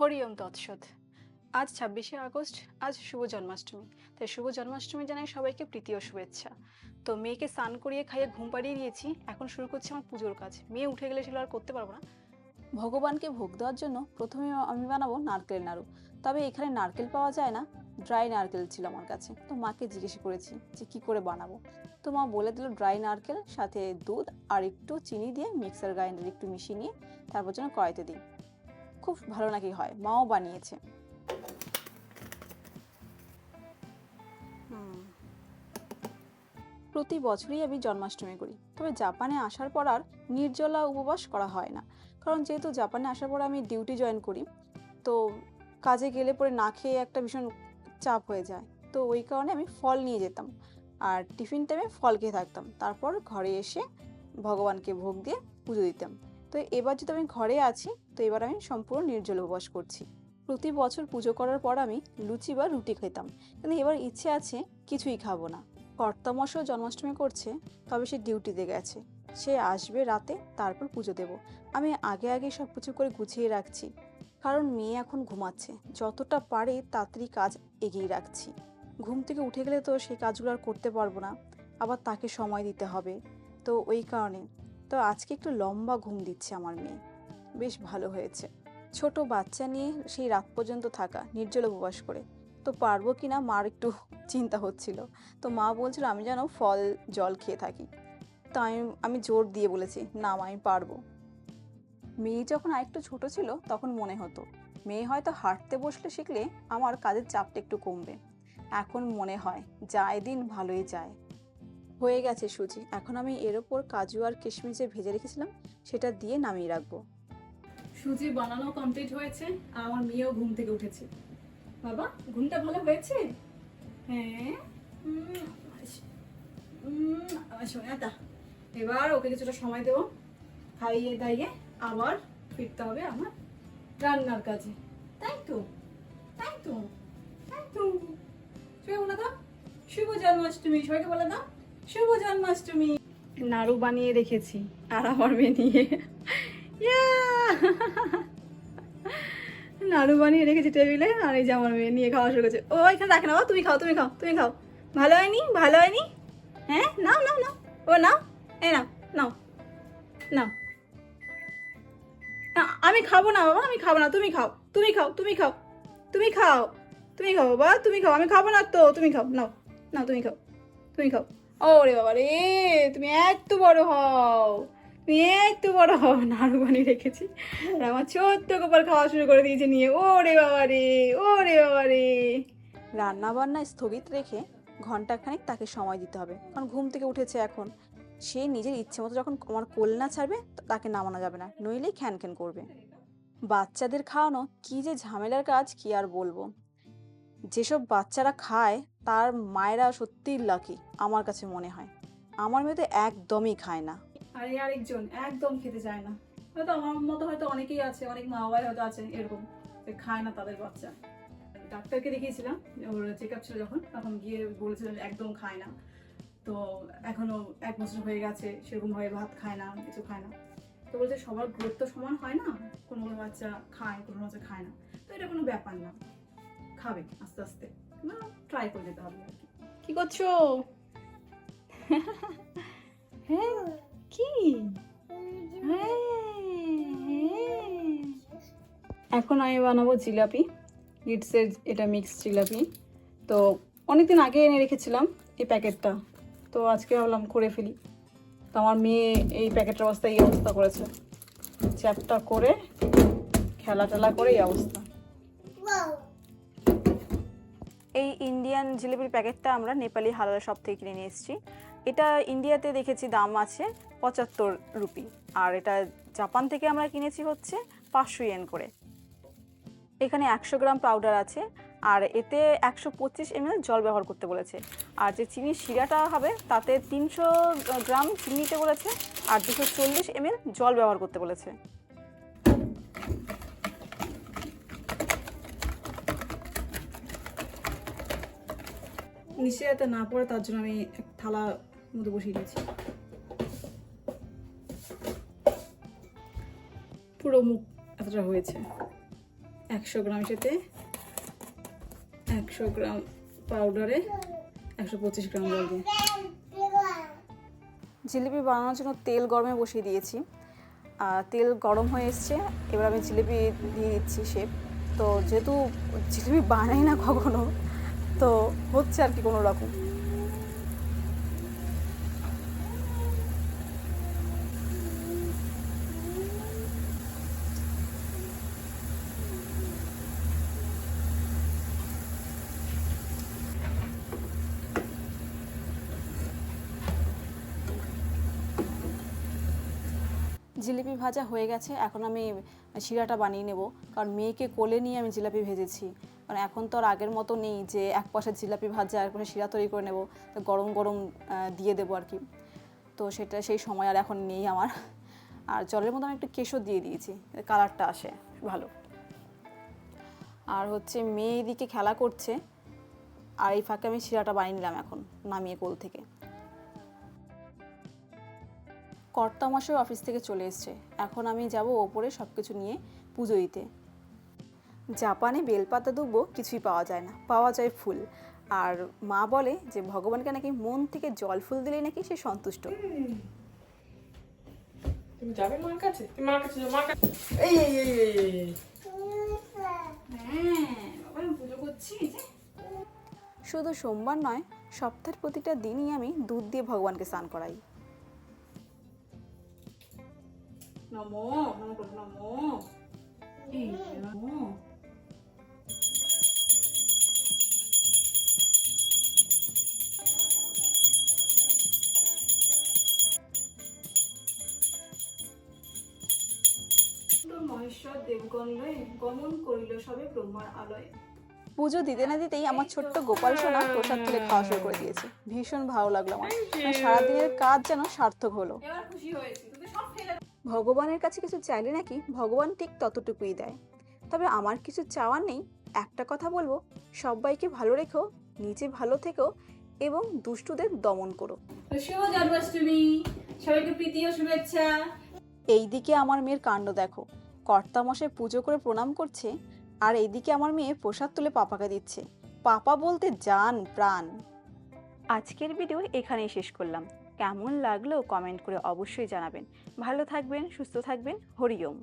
হরিওম তৎসৎ। আজ ছাব্বিশে আগস্ট, আজ শুভ জন্মাষ্টমী। তাই শুভ জন্মাষ্টমী জানাই সবাইকে প্রীতি ও শুভেচ্ছা। তো মেয়েকে স্নান করিয়ে খাইয়ে ঘুম পাড়িয়ে দিয়েছি এখন শুরু করছি আমার পুজোর কাজ। মেয়ে উঠে গেলে সেগুলো আর করতে পারব না। ভগবানকে ভোগ দেওয়ার জন্য প্রথমে আমি বানাবো নারকেল নাড়ু। তবে এখানে নারকেল পাওয়া যায় না, ড্রাই নারকেল ছিল আমার কাছে। তো মাকে জিজ্ঞেস করেছি যে কি করে বানাবো? তো মা বলে দিল ড্রাই নারকেল, সাথে দুধ আর একটু চিনি দিয়ে মিক্সার গ্রাইন্ডার একটু মিশিয়ে নিয়ে তারপর যেন কড়াইতে দিই। খুব ভালো নাকি হয়? মাও বানিয়েছে। প্রতি বছরই আমি জন্মাষ্টমী করি। তবে জাপানে আসার পর আর নির্জলা উপবাস করা হয় না। কারণ যেহেতু জাপানে আসার পর আমি ডিউটি জয়েন করি, তো কাজে গেলে পরে না খেয়ে একটা ভীষণ চাপ হয়ে যায়। তো ওই কারণে আমি ফল নিয়ে যেতাম। আর টিফিন টাইমে ফল খেয়ে থাকতাম। তারপর ঘরে এসে ভগবানকে ভোগ দিয়ে পুজো দিতাম। তো এবার যেহেতু আমি ঘরে আছি, তো এবার আমি সম্পূর্ণ নির্জল উপবাস করছি। প্রতি বছর পুজো করার পর আমি লুচি বা রুটি খেতাম। কিন্তু এবার ইচ্ছে আছে কিছুই খাব না। কর্তামশাও জন্মাষ্টমী করছে, তবে সে ডিউটিতে গেছে। সে আসবে রাতে, তারপর পুজো দেব। আমি আগে আগে সব কিছু করে গুছিয়ে রাখছি। কারণ মেয়ে এখন ঘুমাচ্ছে। যতটা পারে তাড়াতাড়ি কাজ এগিয়ে রাখছি। ঘুম থেকে উঠে গেলে তো সেই কাজগুলো আর করতে পারব না। আবার তাকে সময় দিতে হবে। তো ওই কারণে তো আজকে একটু লম্বা ঘুম দিচ্ছে আমার মেয়ে। বেশ ভালো হয়েছে। ছোট বাচ্চা নিয়ে সেই রাত পর্যন্ত থাকা, নির্জল উপবাস করে। তো পারব কি না? মার একটু চিন্তা হচ্ছিল। তো মা বলছিল, আমি যেন ফল, জল খেয়ে থাকি। তো আমি আমি জোর দিয়ে বলেছি, না আমি পারব। মেয়ে যখন আরেকটু ছোট ছিল, তখন মনে হতো, মেয়ে হয়তো হাঁটতে বসলে শিখলে আমার কাজের চাপটা একটু কমবে। এখন মনে হয় যায় দিন ভালোই যায়। হয়ে গেছে সুজি। এখন আমি এর ওপর কাজু আর কিশমিশ যে ভেজে রেখেছিলাম, সেটা দিয়ে নামিয়ে রাখব। সুজি বানানো কমপ্লিট হয়েছে। আমার মেয়েও ঘুম থেকে উঠেছে। বাবা, ঘুমটা ভালো হয়েছে? হ্যাঁ। এবার ওকে কিছুটা সময় দেবো। খাইয়ে দাইয়ে আবার ফিরতে হবে আমার রান্নার কাজে। তাই তো? তাই তো? তাই তো? শুভ জন্মাষ্টমী। সবাইকে বলে দাও। শুভ জন্মাষ্টমী নাড়ু বানিয়ে রেখেছি আর আমার মেয়ে নিয়ে ইয়া! নাড়ু বানিয়ে রেখেছি টেবিলে আর এই যে আমার মেয়ে নিয়ে খাওয়া শুরু করেছে ও এখানে রাখে না ও তুমি খাও তুমি খাও তুমি খাও ভালো হয়নি ভালো হয়নি হ্যাঁ নাও নাও নাও ও নাও এই নাও নাও নাও না, আমি খাব না বাবা আমি খাব না তুমি খাও তুমি খাও তুমি খাও তুমি খাও তুমি খাও বাবা তুমি খাও আমি খাব না তো তুমি খাও নাও নাও তুমি খাও তুমি খাও ওরে বাবা রে, তুমি এত বড় হও। তুমি এত বড় হও, নাড়ু বানিয়ে রেখেছি। আর আমার ছোট্ট গোপাল খাওয়া শুরু করে দিয়েছে নিয়ে। ওরে বাবা রে, ওরে বাবা রে। রান্না বান্না স্থগিত রেখে ঘন্টাখানেক তাকে সময় দিতে হবে। কারণ ঘুম থেকে উঠেছে এখন। সে নিজের ইচ্ছে মতো যখন আমার কোল না ছাড়বে তাকে নামানো যাবে না। নইলেই খ্যান খ্যান করবে। বাচ্চাদের খাওয়ানো কি যে ঝামেলার কাজ, কি আর বলব। যেসব বাচ্চারা খায়, তার মায়েরা সত্যিই লাকি আমার কাছে মনে হয়। আমার মেয়ে তো একদমই খায় না। আর আরেকজন, একদম খেতে চায় না। হয়তো আমার মতো হয়তো অনেকেই আছে, অনেক মা বাবাই হয়তো আছে এরকম, যে খায় না তাদের বাচ্চা। ডাক্তারকে দেখিয়েছিলাম, ওর চেক আপ ছিল যখন, তখন গিয়ে বলেছিলেন একদম খায় না। তো এখনও এক বছর হয়ে গেছে সেরকম ভাবে ভাত খায় না, কিছু খায় না। তো বলছে, সবার গ্রোথ তো সমান হয় না? কোনো কোনো বাচ্চা খায় কোনো বাচ্চা খায় না। তো এটা কোনো ব্যাপার না। খাবে আস্তে আস্তে। না ট্রাই করে যেতে হবে কি। করছ? হ্যাঁ কি? হ্যাঁ, হ্যাঁ। এখন আমি বানাবো জিলাপি। লিডসের এটা মিক্স জিলাপি। তো অনেকদিন আগে এনে রেখেছিলাম এই প্যাকেটটা। তো আজকে ভাবলাম করে ফেলি। তো আমার মেয়ে এই প্যাকেটের অবস্থা এই অবস্থা করেছে। চ্যাপটা করে খেলা টেলা করে এই অবস্থা। এই ইন্ডিয়ান জিলিপির প্যাকেটটা আমরা নেপালি হালাল শপ থেকে কিনে নিয়ে এসেছি। এটা ইন্ডিয়াতে দেখেছি দাম আছে পঁচাত্তর রুপি। আর এটা জাপান থেকে আমরা কিনেছি হচ্ছে পাঁচশো ইয়েন করে। এখানে একশো গ্রাম পাউডার আছে। আর এতে একশো পঁচিশ এমএল জল ব্যবহার করতে বলেছে। আর যে চিনির শিরাটা হবে, তাতে তিনশো গ্রাম চিনি নিতে বলেছে। আর দুশো চল্লিশ এমএল জল ব্যবহার করতে বলেছে। নিচে যাতে না পড়ে তার জন্য আমি এক থালা মধ্যে বসিয়ে দিয়েছি। পুরো মুখ এতটা হয়েছে। একশো গ্রাম সাথে একশো গ্রাম পাউডারে, একশো পঁচিশ গ্রাম দিয়ে জিলিপি বানানোর জন্য তেল গরমে বসিয়ে দিয়েছি। আর তেল গরম হয়ে এসছে, এবার আমি জিলিপি দিয়ে দিচ্ছি শেপ তো যেহেতু জিলিপি বানাই না কখনো হচ্ছে আর কি কোনো রকম। জিলিপি ভাজা হয়ে গেছে, এখন আমি শিরাটা বানিয়ে নেব। কারণ মেয়েকে কোলে নিয়ে আমি জিলাপি ভেজেছি। কারণ এখন তো আর আগের মতো নেই যে এক পাশে জিলাপি ভাজা আর কোনো শিরা তৈরি করে নেব, তো গরম গরম দিয়ে দেবো আর কি। তো সেটা সেই সময় আর এখন নেই আমার। আর জলের মধ্যে আমি একটু কেশর দিয়ে দিয়েছি কালারটা আসে, ভালো। আর হচ্ছে মেয়ে এদিকে খেলা করছে, আর এই ফাঁকে আমি শিরাটা বানিয়ে নিলাম এখন, নামিয়ে কোল থেকে। কর্তা অফিস থেকে চলে এসছে, এখন আমি যাব ওপরে সব কিছু নিয়ে পুজো দিতে। জাপানে বেলপাতা দুব্বো কিছুই পাওয়া যায় না পাওয়া যায় ফুল। আর মা বলে যে ভগবানকে নাকি মন থেকে জল ফুল দিলেই নাকি সে সন্তুষ্ট। তুমি যাবে মার কাছে? তুমি মার কাছে মার কাছে। এই এই এই এই, এই, এই। পুজো করছি শুধু সোমবার নয় সপ্তাহের প্রতিটা দিনই আমি দুধ দিয়ে ভগবানকে স্নান করাই। নমো নমো নমো। দেবগণ লয়ে গমন করিল সবে ব্রহ্মার আলয়ে। পুজো দিতে না দিতেই আমার ছোট্ট গোপাল সোনা প্রসাদ তুলে খাওয়া শুরু করে দিয়েছে। ভীষণ ভালো লাগল আমার। মানে সারাদিনের কাজ যেন সার্থক হলো। ভগবানের কাছে কিছু চাইলে নাকি ভগবান ঠিক ততটুকুই দেয়। তবে আমার কিছু চাওয়ার নেই। একটা কথা বলব সবাইকে ভালো রেখো নিজে ভালো থেকো এবং দুষ্টুদের দমন করো। শুভ জন্মাষ্টমী সবাইকে প্রীতি ও শুভেচ্ছা। এইদিকে আমার মেয়ের কাণ্ড দেখো। কর্তামশাই পুজো করে প্রণাম করছে আর এইদিকে আমার মেয়ে প্রসাদ তুলে পাপাকে দিচ্ছে। পাপা বলতে যান প্রাণ। আজকের ভিডিও এখানেই শেষ করলাম। কেমন লাগল কমেন্ট করে অবশ্যই জানাবেন। ভালো থাকবেন, সুস্থ থাকবেন হরিওম